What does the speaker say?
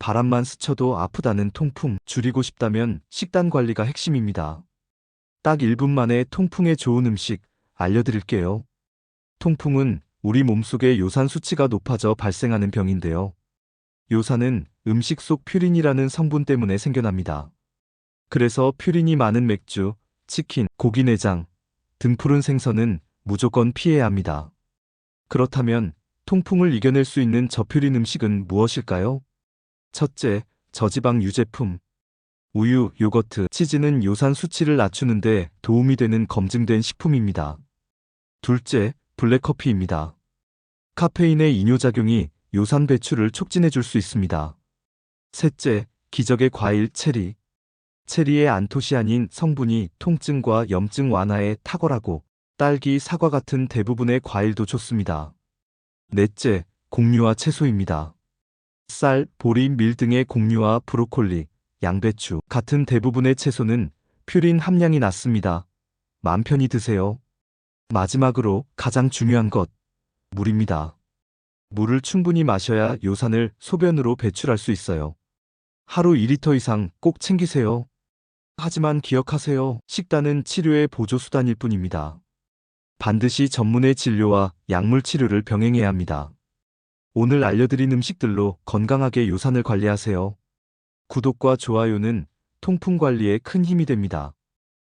바람만 스쳐도 아프다는 통풍 줄이고 싶다면 식단 관리가 핵심입니다. 딱 1분 만에 통풍에 좋은 음식 알려드릴게요. 통풍은 우리 몸속의 요산 수치가 높아져 발생하는 병인데요. 요산은 음식 속 퓨린이라는 성분 때문에 생겨납니다. 그래서 퓨린이 많은 맥주, 치킨, 고기 내장 등 푸른 생선은 무조건 피해야 합니다. 그렇다면 통풍을 이겨낼 수 있는 저퓨린 음식은 무엇일까요? 첫째, 저지방 유제품. 우유, 요거트, 치즈는 요산 수치를 낮추는데 도움이 되는 검증된 식품입니다. 둘째, 블랙커피입니다. 카페인의 이뇨작용이 요산 배출을 촉진해 줄 수 있습니다. 셋째, 기적의 과일 체리. 체리의 안토시아닌 성분이 통증과 염증 완화에 탁월하고 딸기, 사과 같은 대부분의 과일도 좋습니다. 넷째, 곡류와 채소입니다. 쌀, 보리, 밀 등의 곡류와 브로콜리, 양배추 같은 대부분의 채소는 퓨린 함량이 낮습니다. 맘 편히 드세요. 마지막으로 가장 중요한 것, 물입니다. 물을 충분히 마셔야 요산을 소변으로 배출할 수 있어요. 하루 2리터 이상 꼭 챙기세요. 하지만 기억하세요. 식단은 치료의 보조수단일 뿐입니다. 반드시 전문의 진료와 약물 치료를 병행해야 합니다. 오늘 알려드린 음식들로 건강하게 요산을 관리하세요. 구독과 좋아요는 통풍 관리에 큰 힘이 됩니다.